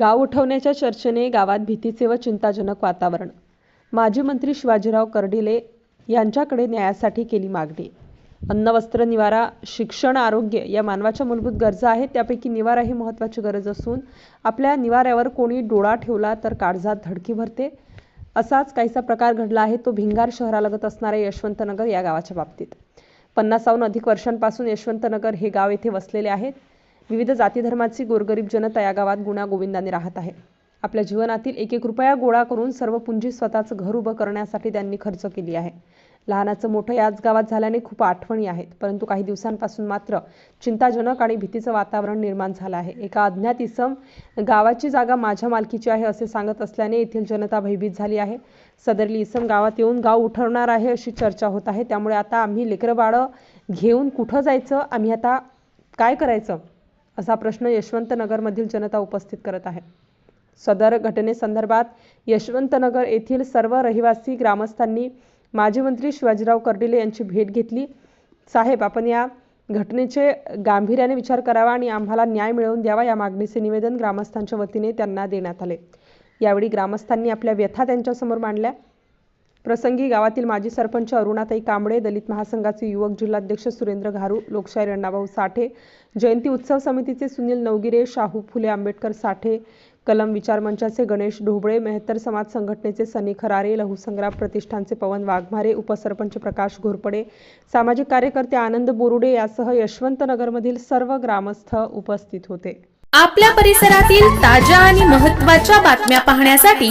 गाव उठवण्याच्या चर्चेने गावात भीतीचे व चिंताजनक वातावरण. माजी मंत्री शिवाजीराव कर्डिले यांच्याकडे न्यायासाठी केली मागणी. अन्न वस्त्र निवारा शिक्षण आरोग्य या मानवाच्या मूलभूत गरजा आहेत. त्यापैकी निवारा ही महत्त्वाची गरज असून आपल्या निवाऱ्यावर कोणी डोळा ठेवला तर काळजात धडकी भरते. असाच काहीसा प्रकार घडला आहे. तो भिंगार शहरालगत असणाऱ्या यशवंतनगर या गावाच्या बाबतीत. पन्नासाहून अधिक वर्षांपासून यशवंतनगर हे गाव येथे वसलेले आहेत. विविध जातीधर्माची गोरगरीब जनता या गावात गुण्यागोविंदाने राहत आहे. आपल्या जीवनातील एक एक रुपया गोळा करून सर्व पुंजी स्वतःचं घर उभं करण्यासाठी त्यांनी खर्च केली आहे. लहानाचं मोठं याच गावात झाल्याने खूप आठवणी आहेत परंतु काही दिवसांपासून मात्र चिंताजनक आणि भीतीचं वातावरण निर्माण झालं आहे. एका अज्ञात इसम गावाची जागा माझ्या मालकीची आहे असे सांगत असल्याने येथील जनता भयभीत झाली आहे. सदरली इसम गावात येऊन गाव उठवणार आहे अशी चर्चा होत आहे. त्यामुळे आता आम्ही लेकरं बाळं घेऊन कुठं जायचं? आम्ही आता काय करायचं? असा प्रश्न यशवंतनगरमधील जनता उपस्थित करत आहे. सदर घटनेसंदर्भात यशवंतनगर येथील सर्व रहिवासी ग्रामस्थांनी माजी मंत्री शिवाजीराव कर्डिले यांची भेट घेतली. साहेब आपण या घटनेचे गांभीर्याने विचार करावा आणि आम्हाला न्याय मिळवून द्यावा या मागणीचे निवेदन ग्रामस्थांच्या वतीने त्यांना देण्यात आले. यावेळी ग्रामस्थांनी आपल्या व्यथा त्यांच्यासमोर मांडल्या. प्रसंगी गावातील माजी सरपंच अरुणाताई कांबळे दलित महासंघाचे युवक जिल्हाध्यक्ष सुरेंद्र घारू लोकशाहीर अण्णाभाऊ साठे जयंती उत्सव समितीचे सुनील नवगिरे शाहू फुले आंबेडकर साठे कलम विचार मंचाचे गणेश ढोबळे मेहतर समाज संघटनेचे सनी खरारे लहुसंग्राम प्रतिष्ठानचे पवन वाघमारे उपसरपंच प्रकाश घोरपडे सामाजिक कार्यकर्ते आनंद बोरुडे यासह यशवंतनगरमधील सर्व ग्रामस्थ उपस्थित होते. आपल्या परिसरातील ताज्या आणि महत्त्वाच्या बातम्या पाहण्यासाठी